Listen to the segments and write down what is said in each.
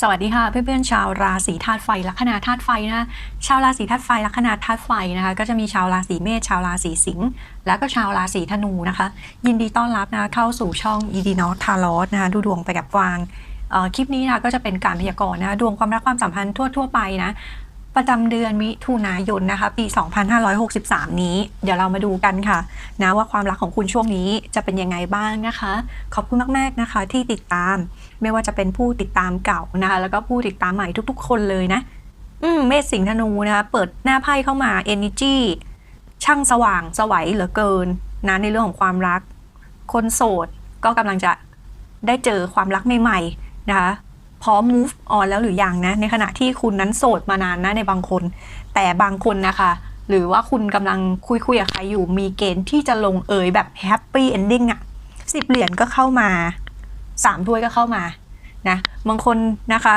สวัสดีค่ะเพื่อนๆชาวราศีธาตุไฟลัคนาธาตุไฟนะชาวราศีธาตุไฟลัคนาธาตุไฟนะคะ ก็จะมีชาวราศีเมษชาวราศีสิงห์แล้วก็ชาวราศีธนูนะคะ ยินดีต้อนรับนะะเข้าสู่ช่องอีดีนอตทารอสนะคะดูดวงไปกับกวางคลิปนี้นะก็จะเป็นการพยากรณ์นะะดวงความรักความสัมพันธ์ทั่วๆไปนะประจำเดือนมิถุนายนนะคะ ปี 2563 นี้ เดี๋ยวเรามาดูกันค่ะนะว่าความรักของคุณช่วงนี้จะเป็นยังไงบ้างนะคะ ขอบคุณมากๆนะคะที่ติดตาม ไม่ว่าจะเป็นผู้ติดตามเก่านะคะแล้วก็ผู้ติดตามใหม่ทุกๆ คนเลยนะ อืมเมษสิงห์ธนูนะคะเปิดหน้าไพ่เข้ามา Energy ช่างสว่างสวัยเหลือเกินนะในเรื่องของความรัก คนโสดก็กำลังจะได้เจอความรักใหม่ๆนะคะพร้อม move on แล้วหรือยังนะ ในขณะที่คุณนั้นโสดมานานนะในบางคน แต่บางคนนะคะ หรือว่าคุณกำลังคุยคุยๆกับใครอยู่มีเกณฑ์ที่จะลงเอยแบบ happy ending อะสิบเหรียญก็เข้ามา สามถ้วยก็เข้ามานะบางคนนะคะ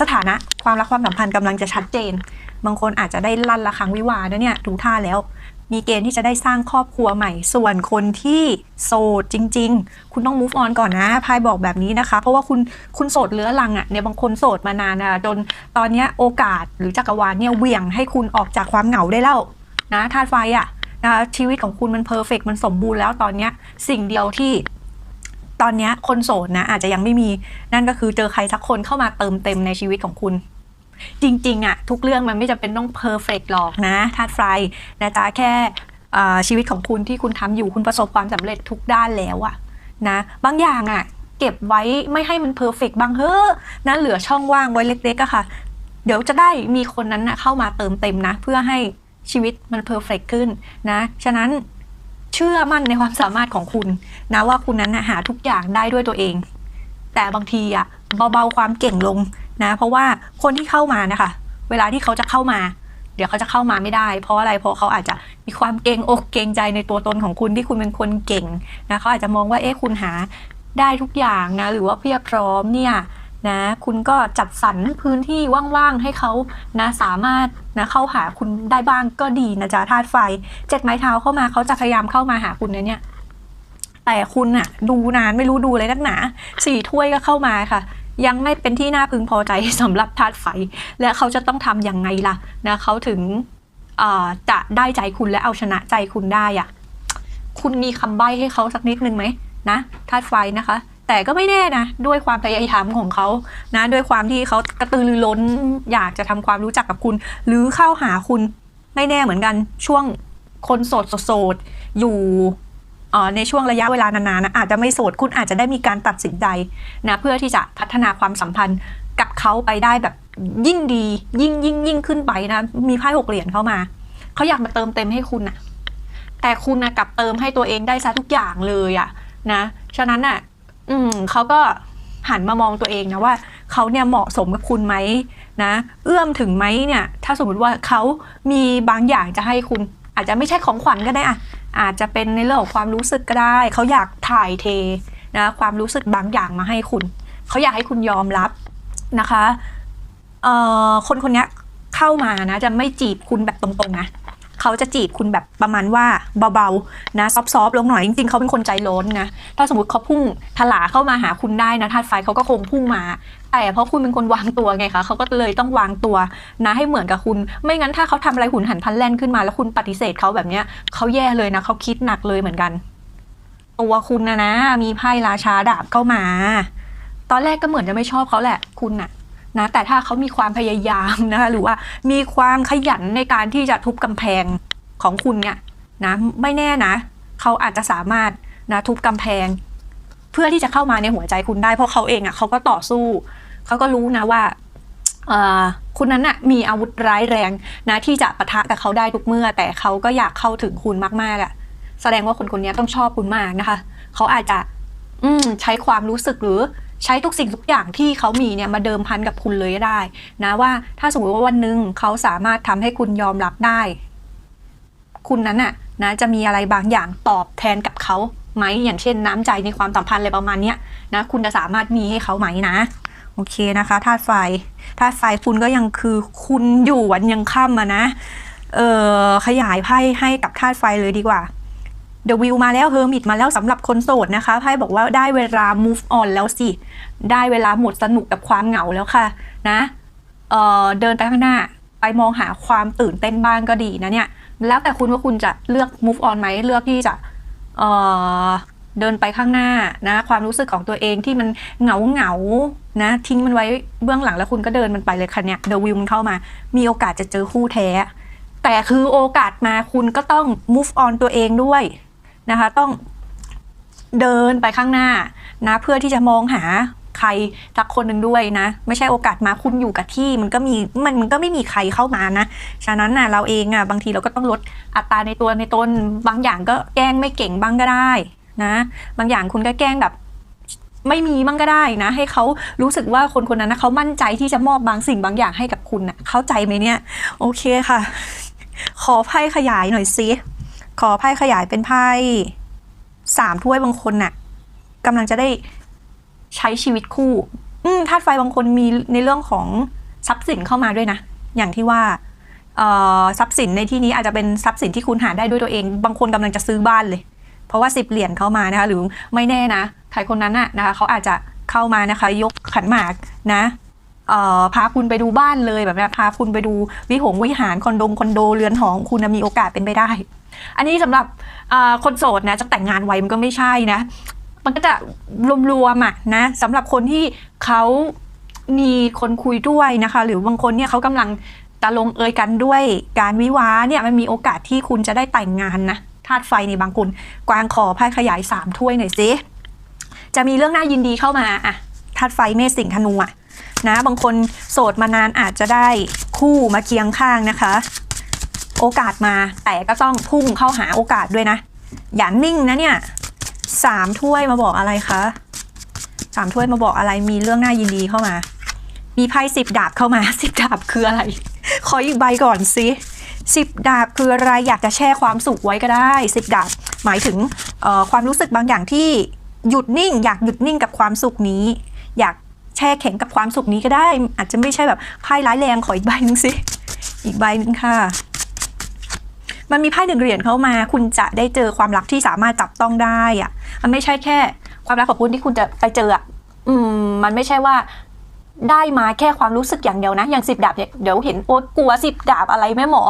สถานะความรักความสัมพันธ์กำลังจะชัดเจน บางคนอาจจะได้ลั่นระฆังวิวานะเนี่ยดูท่าแล้ว มีเกณฑ์ที่จะได้สร้างครอบครัวใหม่ ส่วนคนที่โสดจริง ๆ คุณต้อง move on ก่อนนะพายบอกแบบนี้นะคะ เพราะว่าคุณคุณโสดเรื้อรังอะ่ะเนี่ยบางคนโสดมานานนะจนตอนนี้โอกาสหรือจักรวาลเนี่ยเหวี่ยงให้คุณออกจากความเหงาได้แล้วนะธาตุไฟอะ่ะนะคะชีวิตของคุณมันเพอร์เฟกมันสมบูรณ์แล้วตอนนี้สิ่งเดียวที่ ตอนนี้คนโสดนะอาจจะยังไม่มีนั่นก็คือเจอใครสักคนเข้ามาเติมเต็มในชีวิตของคุณ จริงๆอะทุกเรื่องมันไม่จำเป็นต้องเพอร์เฟกหรอกนะธาตุไฟนะจ๊ะแค่ชีวิตของคุณที่คุณทำอยู่คุณประสบความสำเร็จทุกด้านแล้วอะนะบางอย่างอะเก็บไว้ไม่ให้มันเพอร์เฟกบางเฮ้อนะเหลือช่องว่างไว้เล็กๆอะค่ะ เดี๋ยวจะได้มีคนนั้นนะเข้ามาเติมเต็มนะ เพื่อให้ชีวิตมันเพอร์เฟกขึ้นนะ ฉะนั้น เชื่อมั่นในความสามารถของคุณนะว่าคุณนั้นนะหาทุกอย่างได้ด้วยตัวเอง แต่บางทีอะเบาๆความเก่งลงนะ เพราะว่าคนที่เข้ามานะคะ เวลาที่เขาจะเข้ามา เดี๋ยวเขาจะเข้ามาไม่ได้ เพราะอะไรเพราะเขาอาจจะมีความเกรงอกเกรงใจในตัวตนของคุณที่คุณเป็นคนเก่งนะเขาอาจจะมองว่าเอ๊ะคุณหาได้ทุกอย่างนะหรือว่าเพียบพร้อมเนี่ย นะ คุณก็จัดสรรพื้นที่ว่างๆ ให้เขานะสามารถนะเข้าหาคุณได้บ้างก็ดีนะจ๊ะธาตุไฟ เจ็ดไม้เท้าเข้ามาเขาจะพยายามเข้ามาหาคุณนะเนี่ยแต่คุณอะดูนานไม่รู้ดูเลยนักหนาสี่ถ้วยก็เข้ามาค่ะยังไม่เป็นที่น่าพึงพอใจสำหรับธาตุไฟ และเขาจะต้องทำยังไงล่ะนะเขาถึงจะได้ใจคุณและเอาชนะใจคุณได้อะคุณมีคำใบ้ให้เขาสักนิดนึงไหมนะธาตุไฟนะคะ แต่ก็ไม่แน่นะ ด้วยความพยายามของเขานะ ด้วยความที่เขากระตือรือร้นอยากจะทำความรู้จักกับคุณ หรือเข้าหาคุณไม่แน่เหมือนกันช่วงคนโสดโสดอยู่ในช่วงระยะเวลานานๆนะอาจจะไม่โสดคุณอาจจะได้มีการตัดสินใจนะเพื่อที่จะพัฒนาความสัมพันธ์กับเขาไปได้แบบยิ่งดี ยิ่งยิ่งยิ่งขึ้นไปนะมีไพ่หกเหรียญเข้ามาเขาอยากมาเติมเต็มให้คุณนะแต่คุณนะกลับเติมให้ตัวเองได้ซะทุกอย่างเลยอะนะฉะนั้นอะ อืมเขาก็หันมามองตัวเองนะว่าเขาเนี่ยเหมาะสมกับคุณไหมนะ เอื้อมถึงไหมเนี่ย ถ้าสมมติว่าเขามีบางอย่างจะให้คุณ อาจจะไม่ใช่ของขวัญก็ได้อะอาจจะเป็นในเรื่องของความรู้สึกก็ได้ เขาอยากถ่ายเทนะความรู้สึกบางอย่างมาให้คุณ เขาอยากให้คุณยอมรับนะคะเอ่อคนคนนี้เข้ามานะจะไม่จีบคุณแบบตรงๆนะ เขาจะจีบคุณแบบประมาณว่าเบาๆนะซอฟๆลงหน่อยจริงๆเขาเป็นคนใจร้อนนะถ้าสมมติเขาพุ่งถลาเข้ามาหาคุณได้นะธาตุไฟเขาก็คงพุ่งมา แต่เพราะคุณเป็นคนวางตัวไงคะเขาก็เลยต้องวางตัวนะให้เหมือนกับคุณ ไม่งั้นถ้าเขาทำอะไรหุนหันพันแล่นขึ้นมาแล้วคุณปฏิเสธเขาแบบเนี้ยเขาแย่เลยนะเขาคิดหนักเลยเหมือนกัน ตัวคุณนะนะ มีไพ่ราชาดาบเข้ามา ตอนแรกก็เหมือนจะไม่ชอบเขาแหละ คุณน่ะ นะแต่ถ้าเขามีความพยายามนะคะหรือว่ามีความขยันในการที่จะทุบกำแพงของคุณเนี่ยนะไม่แน่นะเขาอาจจะสามารถนะทุบกำแพง เพื่อที่จะเข้ามาในหัวใจคุณได้ เพราะเขาเองอะเขาก็ต่อสู้เขาก็รู้นะว่าคุณนั้นน่ะมีอาวุธร้ายแรงนะที่จะปะทะกับเขาได้ทุกเมื่อ แต่เขาก็อยากเข้าถึงคุณมากๆอะแสดงว่าคนคนนี้ต้องชอบคุณมากนะคะ เขาอาจจะอืใช้ความรู้สึกหรือ ใช้ทุกสิ่งทุกอย่างที่เขามีเนี่ยมาเดิมพันกับคุณเลยก็ได้ นะว่าถ้าสมมติว่าวันหนึ่งเขาสามารถทำให้คุณยอมรับได้ คุณนั้นน่ะนะจะมีอะไรบางอย่างตอบแทนกับเขาไหมอย่างเช่น น้ำใจในความสัมพันธ์อะไรประมาณเนี้ยนะคุณจะสามารถมีให้เขาไหมนะโอเคนะคะธาตุไฟธาตุไฟคุณก็ยังคือคุณอยู่วันยังค่ำอะนะเออขยายไพ่ให้กับธาตุไฟเลยดีกว่า The Wheel มาแล้ว Hermit มาแล้วสำหรับคนโสดนะคะไพ่บอกว่าได้เวลา move on แล้วสิ ได้เวลาหมดสนุกกับความเหงาแล้วค่ะนะเเดินไปข้างหน้าไปมองหาความตื่นเต้นบ้างก็ดีนะเนี่ย แล้วแต่คุณว่าคุณจะเลือก move on ไหมเลือกที่จะเเดินไปข้างหน้านะ ความรู้สึกของตัวเองที่มันเหงาเหงานะ ทิ้งมันไว้เบื้องหลังแล้วคุณก็เดินมันไปเลยค่ะเนี่ย The Wheel มันเข้ามา มีโอกาสจะเจอคู่แท้ แต่คือโอกาสมาคุณก็ต้อง move on ตัวเองด้วย นะคะ ต้องเดินไปข้างหน้านะ เพื่อที่จะมองหาใครสักคนหนึ่งด้วยนะ ไม่ใช่โอกาสมาคุณอยู่กับที่มันก็มีมันมันก็ไม่มีใครเข้ามานะ ฉะนั้นนะเราเองอะบางทีเราก็ต้องลดอัตราในตัวในตนบางอย่างก็แกล้งไม่เก่งบ้างก็ได้นะ บางอย่างคุณก็แกล้งแบบไม่มีบ้างก็ได้นะ ให้เขารู้สึกว่าคนคนนั้นนะเขามั่นใจที่จะมอบบางสิ่งบางอย่างให้กับคุณนะเข้าใจไหมเนี่ย โอเคค่ะ ขอไพ่ขยายหน่อยสิ ขอไพ่ขยายเป็นไพ่สามถ้วยบางคนน่ะกำลังจะได้ใช้ชีวิตคู่ อืธาตุไฟบางคนมีในเรื่องของทรัพย์สินเข้ามาด้วยนะ อย่างที่ว่าทรัพย์สินในที่นี้อาจจะเป็นทรัพย์สินที่คุณหาได้ด้วยตัวเอง บางคนกำลังจะซื้อบ้านเลย เพราะว่าสิบเหรียญเข้ามานะคะ หรือไม่แน่นะใครคนนั้นน่ะนะคะเขาอาจจะเข้ามานะคะ ยกขันหมากนะพาคุณไปดูบ้านเลยแบบนี้พาคุณไปดูวิหงวิหารคอนโดคอนโดเรือนหอของคุณมีโอกาสเป็นไปได้ อันนี้สำหรับคนโสดนะจะแต่งงานไวมันก็ไม่ใช่นะ มันก็จะรวมๆอะนะสำหรับคนที่เขามีคนคุยด้วยนะคะ หรือบางคนเนี่ยเขากำลังจะลงเอยกันด้วยการวิวาเนี่ยมันมีโอกาสที่คุณจะได้แต่งงานนะธาตุไฟในบางคนกวางขอไพ่ขยายสามถ้วยหน่อยสิจะมีเรื่องน่ายินดีเข้ามาอะธาตุไฟเมษสิงห์ธนูอะนะบางคนโสดมานานอาจจะได้คู่มาเคียงข้างนะคะ โอกาสมาแต่ก็ต้องพุ่งเข้าหาโอกาสด้วยนะ อย่านิ่งนะเนี่ยสามถ้วยมาบอกอะไรคะสามถ้วยมาบอกอะไรมีเรื่องน่ายินดีเข้ามา มีไพ่สิบดาบเข้ามาสิบดาบคืออะไร ขออีกใบก่อนสิสิบดาบคืออะไรอยากจะแช่ความสุขไว้ก็ได้สิบดาบหมายถึงความรู้สึกบางอย่างที่หยุดนิ่ง อยากหยุดนิ่งกับความสุขนี้ อยากแช่แข็งกับความสุขนี้ก็ได้ อาจจะไม่ใช่แบบไพ่ร้ายแรงขออีกใบหนึงสิอีกใบหนึงค่ะ มันมีไพ่หนึ่งเหรียญเข้ามา คุณจะได้เจอความรักที่สามารถจับต้องได้อะมันไม่ใช่แค่ ความรักของคุณที่คุณจะไปเจออะอืม มันไม่ใช่ว่า ได้มาแค่ความรู้สึกอย่างเดียวนะ อย่างสิบดาบเดี๋ยวเห็นโอ๊ตกลัวสิบดาบอะไรแม่หมอ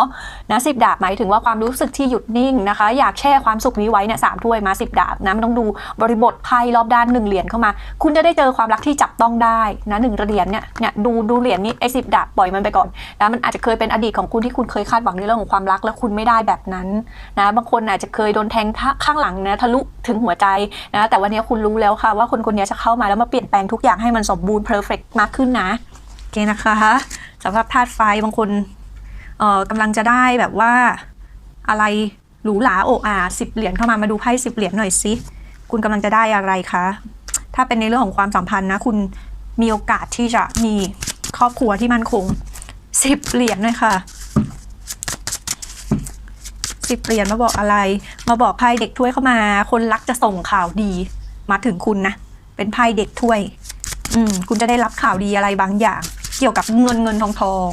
นะสิบดาบหมายถึงว่าความรู้สึกที่หยุดนิ่งนะคะ อยากแช่ความสุขนี้ไว้เนี่ยสามถ้วยมาสิบดาบนะมันต้องดูบริบทไพ่รอบด้านหนึ่งเหรียญเข้ามา คุณจะได้เจอความรักที่จับต้องได้นะหนึ่งเหรียญเนี่ยเนี่ยดูดูเหรียญนี้ไอ้สิบดาบปล่อยมันไปก่อนนะมันอาจจะเคยเป็นอดีตของคุณที่คุณเคยคาดหวังในเรื่องของความรักแล้วคุณไม่ได้แบบนั้นนะบางคนอาจจะเคยโดนแทงข้างหลังนะทะลุถึงหัวใจนะแต่วันนี้คุณรู้แล้วค่ะว่าคนคนนี้จะเข้ามาแล้วมาเปลี่ยนแปลงทุกอย่างให้มันสมบูรณ์เพอร์เฟกมากขึ้นึ้นนะโอเคนะคะสำหรับธาตุไฟบางคนเอ่อกำลังจะได้แบบว่าอะไรหรูหราโอ้อาสิบเหรียญเข้ามามาดูไพ่สิบเหรียญหน่อยสิคุณกำลังจะได้อะไรคะ ถ้าเป็นในเรื่องของความสัมพันธ์นะ คุณมีโอกาสที่จะมีครอบครัวที่มั่นคงสิบเหรียญเลยค่ะสิบเหรียญมาบอกอะไร มาบอกไพ่เด็กถ้วยเข้ามา คนรักจะส่งข่าวดี มาถึงคุณนะ เป็นไพ่เด็กถ้วย อืมคุณจะได้รับข่าวดีอะไรบางอย่าง เกี่ยวกับเงินเงินทองทอง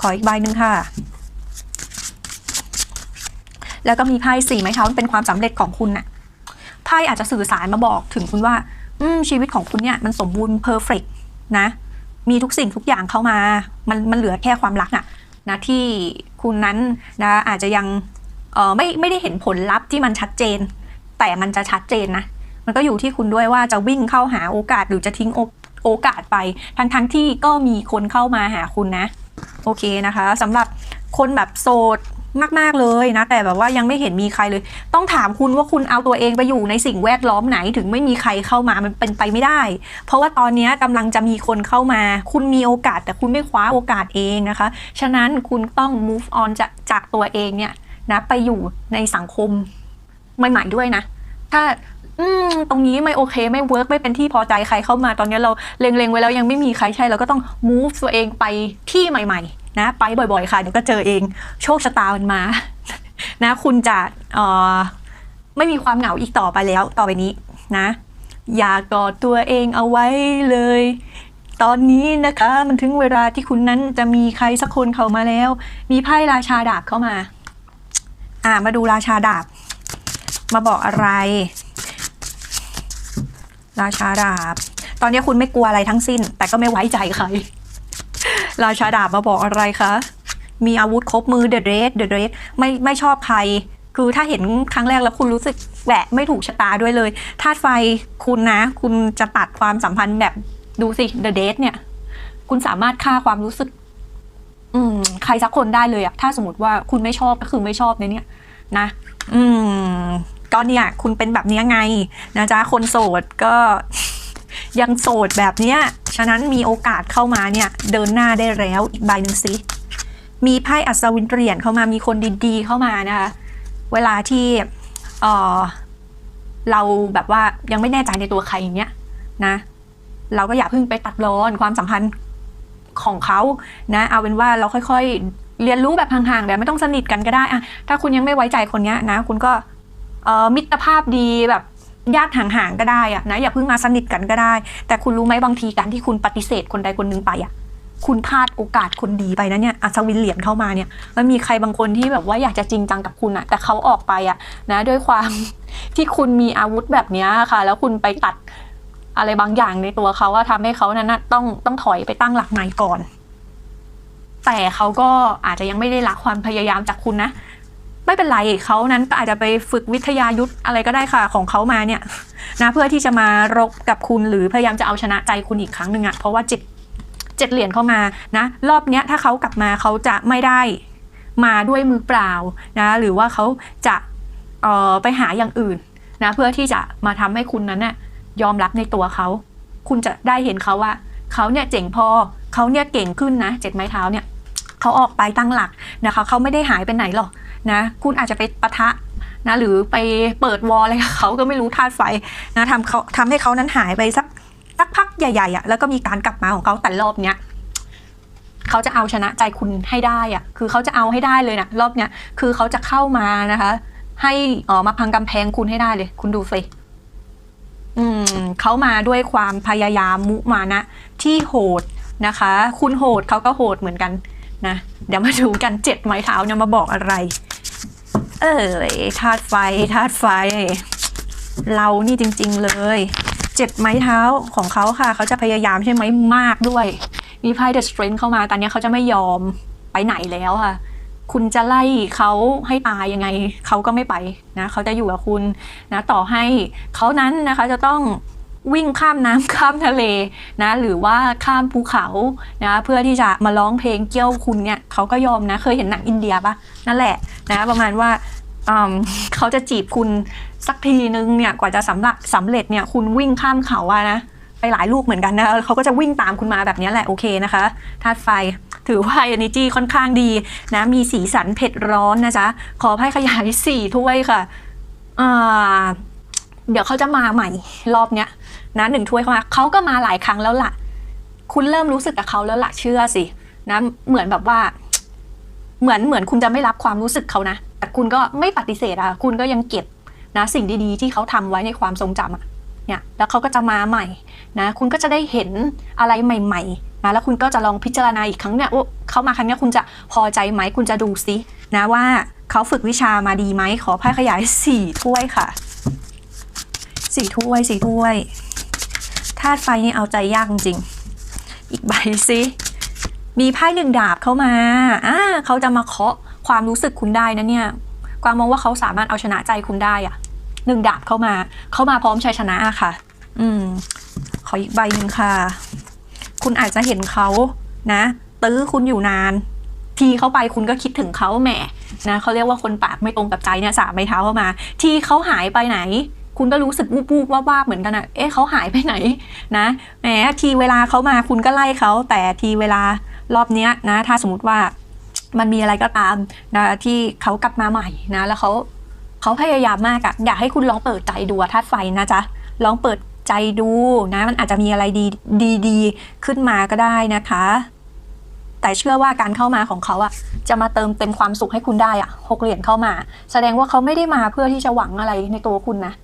ขออีกใบหนึ่งค่ะ แล้วก็มีไพ่สี่ไม้เท้าเป็นความสำเร็จของคุณน่ะไพ่อาจจะสื่อสารมาบอกถึงคุณว่า อืมชีวิตของคุณเนี่ยมันสมบูรณ์เพอร์เฟกนะ มีทุกสิ่งทุกอย่างเข้ามา มันมันเหลือแค่ความรักอะนะที่คุณนั้นนะอาจจะยังเออไม่ไม่ได้เห็นผลลัพธ์ที่มันชัดเจน แต่มันจะชัดเจนนะ มันก็อยู่ที่คุณด้วยว่าจะวิ่งเข้าหาโอกาสหรือจะทิ้งโอ โอกาสไป ทั้งทั้งที่ก็มีคนเข้ามาหาคุณนะ โอเคนะคะสำหรับคนแบบโสดมาก ๆ เลยนะ แต่แบบว่ายังไม่เห็นมีใครเลย ต้องถามคุณว่าคุณเอาตัวเองไปอยู่ในสิ่งแวดล้อมไหนถึงไม่มีใครเข้ามามันเป็นไปไม่ได้ เพราะว่าตอนนี้กำลังจะมีคนเข้ามา คุณมีโอกาสแต่คุณไม่คว้าโอกาสเองนะคะ ฉะนั้นคุณต้อง move on จากจากตัวเองเนี่ยนะไปอยู่ในสังคมใหม่ ๆ ด้วยนะ ถ้า อืมตรงนี้ไม่โอเคไม่เวิร์กไม่เป็นที่พอใจใครเข้ามาตอนนี้เราเล็งๆไว้แล้วยังไม่มีใครใช่เราก็ต้อง move ตัวเองไปที่ใหม่ ๆ นะ ไปบ่อย ๆ ค่ะเดี๋ยวก็เจอเองโชคชะตามันมา นะ คุณจะเอ่อไม่มีความเหงาอีกต่อไปแล้วต่อไปนี้นะ อย่ากอดตัวเองเอาไว้เลย ตอนนี้นะคะ มันถึงเวลาที่คุณนั้นจะมีใครสักคนเข้ามาแล้ว มีไพ่ราชาดาบเข้ามา อ่ามาดูราชาดาบ มาบอกอะไร ราชาดาบ ตอนนี้คุณไม่กลัวอะไรทั้งสิ้น แต่ก็ไม่ไว้ใจใคร ราชาดาบมาบอกอะไรคะ มีอาวุธครบมือเดอะเรสเดอะเรสไม่ไม่ชอบใคร คือถ้าเห็นครั้งแรกแล้วคุณรู้สึกแหวะไม่ถูกชะตาด้วยเลยธาตุไฟคุณนะ คุณจะตัดความสัมพันธ์แบบดูสิเดอะเดสเนี่ย คุณสามารถฆ่าความรู้สึก อืม ใครสักคนได้เลยอะถ้าสมมติว่าคุณไม่ชอบก็คือไม่ชอบในเนี่ยนะ อืม ก็เนี่ยคุณเป็นแบบนี้ไงนะจ๊ะคนโสดก็ยังโสดแบบเนี้ย ฉะนั้นมีโอกาสเข้ามาเนี่ยเดินหน้าได้แล้วอีกใบหนึ่งสิมีไพ่อัศวินเหรียญเข้ามามีคนดีๆเข้ามานะคะเวลาที่เออเราแบบว่ายังไม่แน่ใจในตัวใครอย่างเงี้ยนะ เราก็อย่าเพิ่งไปตัดรอนความสัมพันธ์ของเขานะเอาเป็นว่าเราค่อยๆ เรียนรู้แบบห่างๆแบบไม่ต้องสนิทกันก็ได้อะถ้าคุณยังไม่ไว้ใจคนเนี้ยนะ คุณก็ มิตรภาพดีแบบญาติห่างๆก็ได้อะนะอย่าเพิ่งมาสนิทกันก็ได้ แต่คุณรู้ไหมบางทีการที่คุณปฏิเสธคนใดคนหนึ่งไปอะคุณพลาดโอกาสคนดีไปนะเนี่ยอัศวินเหรียญเข้ามาเนี่ยมันมีใครบางคนที่แบบว่าอยากจะจริงจังกับคุณอะแต่เขาออกไปอะนะด้วยความที่คุณมีอาวุธแบบนี้ค่ะ แล้วคุณไปตัดอะไรบางอย่างในตัวเขาว่าทำให้เขานั้นนะต้องต้องถอยไปตั้งหลักใหม่ก่อน แต่เขาก็อาจจะยังไม่ได้ละความพยายามจากคุณนะ ไม่เป็นไรเขานั้นอาจจะไปฝึกวิทยายุทธอะไรก็ได้ค่ะของเขามาเนี่ยนะเพื่อที่จะมารบกับคุณหรือพยายามจะเอาชนะใจคุณอีกครั้งหนึ่งอะเพราะว่าเจ็ดเจ็ดเหรียญเข้ามานะ รอบเนี้ยถ้าเขากลับมาเขาจะไม่ได้มาด้วยมือเปล่านะหรือว่าเขาจะเอ่อไปหาอย่างอื่นนะเพื่อที่จะมาทำให้คุณนั้นน่ะยอมรับในตัวเขา คุณจะได้เห็นเขาว่าเขาเนี่ยเจ๋งพอเขาเนี่ยเก่งขึ้นนะเจ็ดไม้เท้าเนี่ยเขาออกไปตั้งหลักนะคะเขาไม่ได้หายไปไหนหรอก นะคุณอาจจะไปปะทะนะหรือไปเปิดวอลอะไรเขาก็ไม่รู้ธาตุไฟนะทำเขาทำให้เขานั้นหายไปสักสักพักใหญ่ๆอะ่ะแล้วก็มีการกลับมาของเขาแต่รอบเนี้ยเขาจะเอาชนะใจคุณให้ได้อะ่ะคือเขาจะเอาให้ได้เลยนะรอบเนี้ยคือเขาจะเข้ามานะคะ ให้เออมาพังกำแพงคุณให้ได้เลย คุณดูสิอืมเขามาด้วยความพยายามมุมานะ ที่โหดนะคะ คุณโหดเขาก็โหดเหมือนกันนะเดี๋ยวมาดูกันเจ็ดไม้เท้าเนี่ยมาบอกอะไร เอ้ยธาตุไฟธาตุไฟ เรานี่จริง ๆ เลย เจ็บไม้เท้าของเขาค่ะ เขาจะพยายามใช่ไหมมากด้วย มีไพ่ The Strength เข้ามาตอนนี้เขาจะไม่ยอมไปไหนแล้วค่ะ คุณจะไล่เขาให้ตายยังไงเขาก็ไม่ไปนะเขาจะอยู่กับคุณนะ ต่อให้เขานั้นนะคะจะต้อง วิ่งข้ามน้ำข้ามทะเลนะหรือว่าข้ามภูเขานะเพื่อที่จะมาร้องเพลงเกี้ยวคุณเนี่ยเขาก็ยอมนะเคยเห็นหนังอินเดียปะนั่นแหละนะประมาณว่าเขาจะจีบคุณสักทีนึงเนี่ยกว่าจะสำเร็จสำเร็จเนี่ยคุณวิ่งข้ามเขาอะนะไปหลายลูกเหมือนกันนะเขาก็จะวิ่งตามคุณมาแบบนี้แหละโอเคนะคะธาตุไฟถือว่า energy ค่อนข้างดีนะมีสีสันเผ็ดร้อนนะจ๊ะขอไพ่ขยายสี่ถ้วยค่ะเดี๋ยวเขาจะมาใหม่รอบเนี้ย นะหนึ่งถ้วยเข้ามาเขาก็มาหลายครั้งแล้วล่ะ คุณเริ่มรู้สึกกับเขาแล้วล่ะเชื่อสินะเหมือนแบบว่า เหมือนเหมือนคุณจะไม่รับความรู้สึกเขานะแต่คุณก็ไม่ปฏิเสธอะคุณก็ยังเก็บนะสิ่งดีๆ ที่เขาทำไว้ในความทรงจำอะเนี่ยแล้วเขาก็จะมาใหม่นะคุณก็จะได้เห็นอะไรใหม่ๆนะแล้วคุณก็จะลองพิจารณาอีกครั้งเนี่ยเขามาครั้งนี้คุณจะพอใจไหมคุณจะดูซินะว่าเขาฝึกวิชามาดีไหมขอไพ่ขยายสี่ถ้วยค่ะสี่ถ้วยสี่ถ้วยาตุไฟนี่เอาใจยากจริงๆ อีกใบสิมีไพ่หนึ่งดาบเข้ามาอ่าเขาจะมาเคาะความรู้สึกคุณได้นะเนี่ยกวางมองว่าเขาสามารถเอาชนะใจคุณได้อะหนึ่งดาบเข้ามา เข้ามาพร้อมชัยชนะอะค่ะ อืม ขออีกใบหนึ่งค่ะ คุณอาจจะเห็นเขานะ ตื้อคุณอยู่นาน ทีเข้าไปคุณก็คิดถึงเขาแหมนะเขาเรียกว่าคนปากไม่ตรงกับใจเนี่ยสามไม้เท้าเข้ามา ทีเขาหายไปไหน คุณก็รู้สึกวูบวูบว่าว่าๆเหมือนกันอะเอ๊ะเขาหายไปไหนนะแหมทีเวลาเขามาคุณก็ไล่เขาแต่ทีเวลารอบเนี้ยนะ ถ้าสมมติว่ามันมีอะไรก็ตามนะที่เขากลับมาใหม่นะ แล้วเขาเขาพยายามมากอะอยากให้คุณลองเปิดใจดูธาตุไฟนะจ๊ะลองเปิดใจดูนะมันอาจจะมีอะไรดีดีดีขึ้นมาก็ได้นะคะ แต่เชื่อว่าการเข้ามาของเขาอะจะมาเติมเต็มความสุขให้คุณได้อะหกเหรียญเข้ามา แสดงว่าเขาไม่ได้มาเพื่อที่จะหวังอะไรในตัวคุณนะ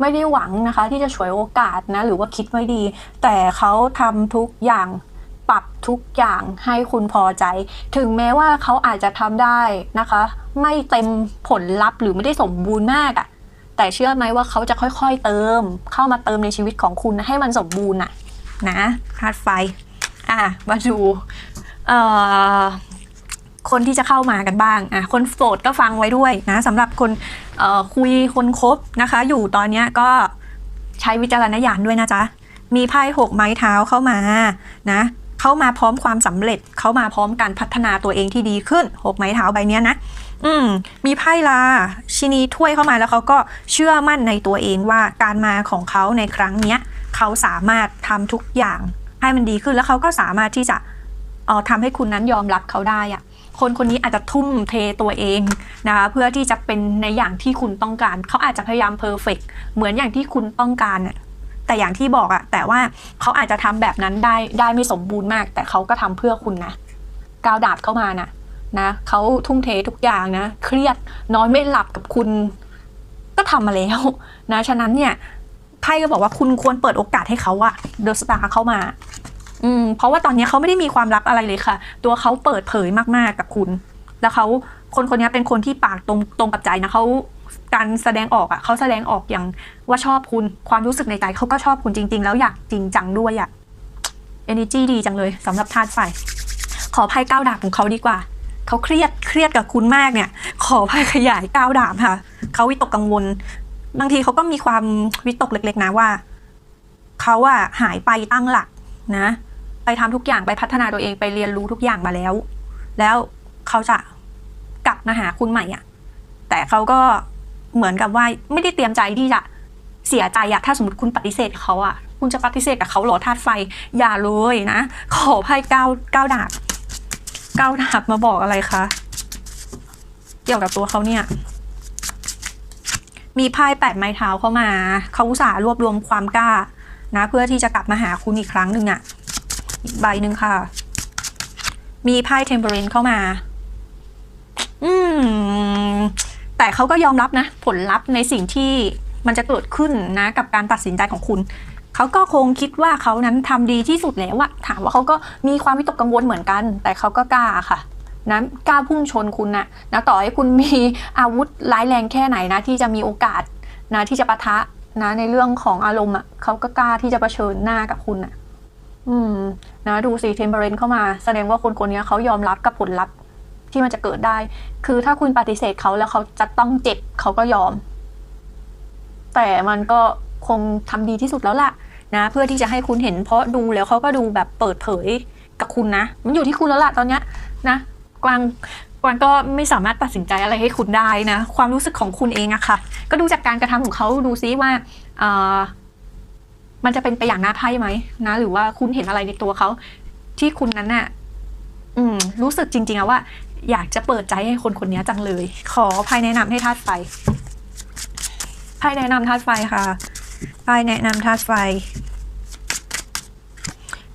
ไม่ได้หวังนะคะ ที่จะฉวยโอกาสนะหรือว่าคิดไม่ดี แต่เขาทำทุกอย่างปรับทุกอย่างให้คุณพอใจ ถึงแม้ว่าเขาอาจจะทำได้นะคะ ไม่เต็มผลลัพธ์หรือไม่ได้สมบูรณ์มากอะแต่เชื่อไหมว่าเขาจะค่อยๆเติม เข้ามาเติมในชีวิตของคุณนะให้มันสมบูรณ์น่ะนะธาตุไฟ อะมาดูเอ่อ คนที่จะเข้ามากันบ้างอะคนโสดก็ฟังไว้ด้วยนะสำหรับคนคุยคนคบนะคะ อยู่ตอนนี้ก็ใช้วิจารณญาณด้วยนะจ๊ะ มีไพ่หกไม้เท้าเข้ามานะเข้ามาพร้อมความสำเร็จ เข้ามาพร้อมการพัฒนาตัวเองที่ดีขึ้นหกไม้เท้าใบเนี้ยนะอืมมีไพ่ลาชินีถ้วยเข้ามาแล้วเขาก็เชื่อมั่นในตัวเองว่าการมาของเขาในครั้งเนี้ยเขาสามารถทำทุกอย่างให้มันดีขึ้นแล้วเขาก็สามารถที่จะเอ่อทำให้คุณนั้นยอมรับเขาได้อะ คนคนนี้อาจจะทุ่มเทตัวเองนะคะเพื่อที่จะเป็นในอย่างที่คุณต้องการ เขาอาจจะพยายามเพอร์เฟกเหมือนอย่างที่คุณต้องการน่ะแต่อย่างที่บอกอะแต่ว่าเขาอาจจะทำแบบนั้นได้ได้ไม่สมบูรณ์มาก แต่เขาก็ทำเพื่อคุณนะก้าวดาบเข้ามานะนะเขาทุ่มเททุกอย่างนะ เครียดนอนไม่หลับกับคุณ ก็ทำมาแล้วนะฉะนั้นเนี่ยไพ่ก็บอกว่าคุณควรเปิดโอกาสให้เขาอะเดอะสตาร์เข้ามา อืมเพราะว่าตอนนี้เขาไม่ได้มีความลับอะไรเลยค่ะ ตัวเขาเปิดเผยมากๆกับคุณ แล้วเขาคนคนนี้เป็นคนที่ปากตรงตรงกับใจนะเขาการแสดงออกอะเขาแสดงออกอย่างว่าชอบคุณความรู้สึกในใจเขาก็ชอบคุณจริง ๆ แล้วอยากจริงจังด้วยอะ energy ดีจังเลยสำหรับธาตุไฟขอไพ่ก้าวดาบของเขาดีกว่าเขาเครียดเครียดกับคุณมากเนี่ย ขอไพ่ขยายก้าวดาบค่ะเขาวิตกกังวล บางทีเขาก็มีความวิตกเล็ก ๆ นะว่าเขาอะหายไปตั้งหลักนะ ไปทำทุกอย่างไปพัฒนาตัวเองไปเรียนรู้ทุกอย่างมาแล้ว แล้วเขาจะกลับมาหาคุณใหม่อะแต่เขาก็เหมือนกับว่าไม่ได้เตรียมใจที่จะเสียใจอะถ้าสมมติคุณปฏิเสธเขาอะคุณจะปฏิเสธกับเขาหรอธาตุไฟ อย่าเลยนะ ขอไพ่เก้าเก้าดาบเก้าดาบมาบอกอะไรคะเกี่ยวกับตัวเขาเนี่ย มีไพ่แปดไม้เท้าเข้ามา เขาอุตส่าห์รวบรวมความกล้านะ เพื่อที่จะกลับมาหาคุณอีกครั้งหนึ่งอะ อีกใบหนึ่งค่ะ มีไพ่เทมเ e อร์เข้ามา อืม แต่เขาก็ยอมรับนะ ผลลัพธ์ในสิ่งที่มันจะเกิดขึ้นนะ กับการตัดสินใจของคุณ เขาก็คงคิดว่าเขานั้นทำดีที่สุดแล้วอะถามว่าเขาก็มีความวิตกกังวลเหมือนกัน แต่เขาก็กล้าค่ะนะกล้าพุ่งชนคุณนะนะต่อให้คุณมีอาวุธร้ายแรงแค่ไหนนะ ที่จะมีโอกาสนะที่จะปะทะนะในเรื่องของอารมณ์อะเขาก็กล้าที่จะเผชิญหน้ากับคุณอะ อืม นะดูสิเทมเ e อร์เข้ามา แสดงว่าคนคนนี้เขายอมรับกับผลลัพธ์ที่มันจะเกิดได้ คือถ้าคุณปฏิเสธเขาแล้วเขาจะต้องเจ็บเขาก็ยอม แต่มันก็คงทำดีที่สุดแล้วล่ะ นะ เพื่อที่จะให้คุณเห็น เพราะดูแล้วเขาก็ดูแบบเปิดเผยกับคุณนะ มันอยู่ที่คุณแล้วล่ะตอนเนี้ยนะกวางกวางก็ไม่สามารถตัดสินใจอะไรให้คุณได้นะ ความรู้สึกของคุณเองอะค่ะ ก็ดูจากการกระทำของเขาดูซิว่าออ มันจะเป็นไปอย่างน่าไพ่ไหมนะ หรือว่าคุณเห็นอะไรในตัวเขาที่คุณนั้นน่ะอืม รู้สึกจริงๆอะว่า อยากจะเปิดใจให้คนคนนี้จังเลย ขอไพ่แนะนำให้ธาตุไฟไพ่แนะนำธาตุไฟค่ะไพ่แนะนำธาตุไฟ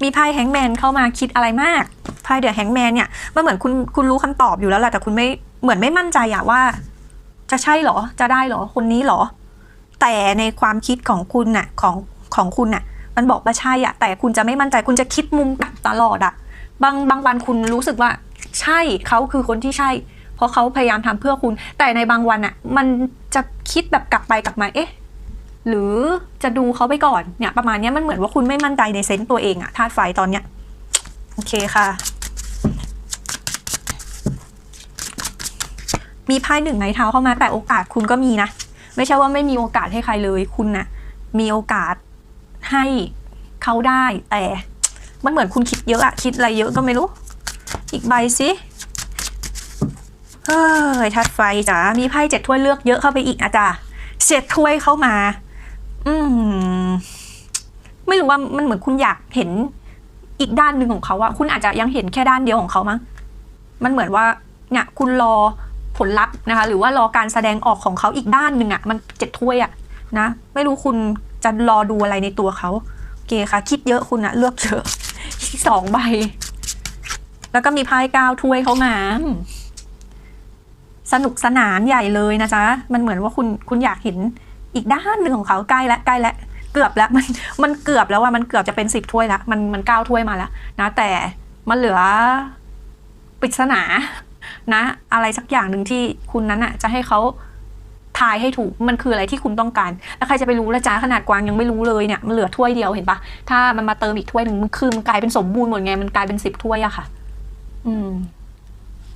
มีไพ่แฮงแมนเข้ามาคิดอะไรมากไพ่เดือะแฮงแมนเนี่ยมันเหมือนคุณคุณรู้คำตอบอยู่แล้วแหละแต่คุณไม่เหมือนไม่มั่นใจอะว่า จะใช่หรอ จะได้หรอคนนี้หรอ แต่ในความคิดของคุณน่ะ ของ ของคุณน่ะ มันบอกว่าใช่อะแต่คุณจะไม่มั่นใจคุณจะคิดมุมกลับตลอดอะบางบางวันคุณรู้สึกว่า ใช่เขาคือคนที่ใช่ เพราะเขาพยายามทำเพื่อคุณ แต่ในบางวันอะมันจะคิดแบบกลับไปกลับมาเอ๊ะหรือจะดูเขาไปก่อนเนี่ยประมาณนี้มันเหมือนว่าคุณไม่มั่นใจในเซนต์ตัวเองอะธาตุไฟตอนเนี้ยโอเคค่ะ มีไพ่หนึ่งไม้เท้าเข้ามาแต่โอกาสคุณก็มีนะ ไม่ใช่ว่าไม่มีโอกาสให้ใครเลยคุณนะ่ะมีโอกาส ให้เขาได้แต่มันเหมือนคุณคิดเยอะอะคิดอะไรเยอะก็ไม่รู้ อีกใบสิเฮ้ยทัดไฟจ๋ามีไพ่เจ็ดถ้วยเลือกเยอะเข้าไปอีกอะจ้ะเจ็ดถ้วยเข้ามา อืมไม่รู้ว่ามันเหมือนคุณอยากเห็นอีกด้านหนึ่งของเขาอะคุณอาจจะยังเห็นแค่ด้านเดียวของเขามั้งมันเหมือนว่าเนี่ยคุณรอผลลัพธ์นะคะ หรือว่ารอการแสดงออกของเขาอีกด้านหนึ่งอะมันเจ็ดถ้วยอะนะ ไม่รู้คุณ จะรอดูอะไรในตัวเขาโอเคค่ะ คิดเยอะคุณอะเลือกเยอะสองใบ แล้วก็มีไพ่ก้าถ้วยเข้ามาสนุกสนานใหญ่เลยนะจ๊ะ มันเหมือนว่าคุณคุณอยากเห็นอีกด้านหนึ่งของเขาใกล้และใกล้และเกือบแล้วมันมันเกือบแล้วว่ามันเกือบจะเป็นสิบถ้วยล้วมันมันเก้าถ้วยมาแล้วนะแต่มันเหลือปริศนานะ อะไรสักอย่างหนึ่งที่คุณนั้นอะจะให้เขา ทายให้ถูกมันคืออะไรที่คุณต้องการ แล้วใครจะไปรู้ละจ้าขนาดกวางยังไม่รู้เลยเนี่ยมันเหลือถ้วยเดียวเห็นปะถ้ามันมาเติมอีกถ้วยหนึ่งมันคือมันกลายเป็นสมบูรณ์หมดไงมันกลายเป็นสิบถ้วยอะค่ะ อืม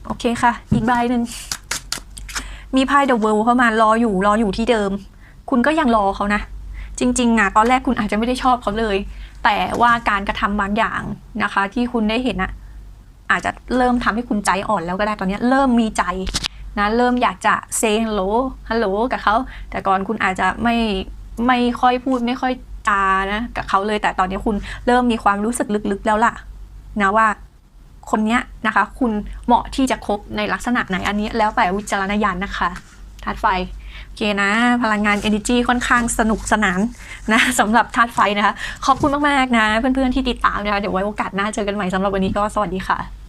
โอเคค่ะ อีกใบหนึ่งมีไพ่เดอะเวิลด์เข้ามารออยู่รออยู่ที่เดิม คุณก็ยังรอเขานะจริงๆอะตอนแรกคุณอาจจะไม่ได้ชอบเขาเลย แต่ว่าการกระทำบางอย่างนะคะ ที่คุณได้เห็นอะอาจจะเริ่มทำให้คุณใจอ่อนแล้วก็ได้ตอนนี้เริ่มมีใจ นะเริ่มอยากจะเซฮัลโหลฮัลโหลกับเขาแต่ก่อนคุณอาจจะไม่ไม่ค่อยพูดไม่ค่อยจานะกับเขาเลยแต่ตอนนี้คุณเริ่มมีความรู้สึกลึกๆแล้วล่ะนะว่าคนเนี้ยนะคะ คุณเหมาะที่จะคบในลักษณะไหนอันนี้แล้วแต่วิจารณญาณนะคะธาตุไฟโอเคนะ พลังงาน energy ค่อนข้างสนุกสนานนะสำหรับธาตุไฟนะคะ ขอบคุณมาก ๆ นะ เพื่อน ๆ ที่ติดตามนะคะ เดี๋ยวไว้โอกาสหน้าเจอกันใหม่สำหรับวันนี้ก็สวัสดีค่ะ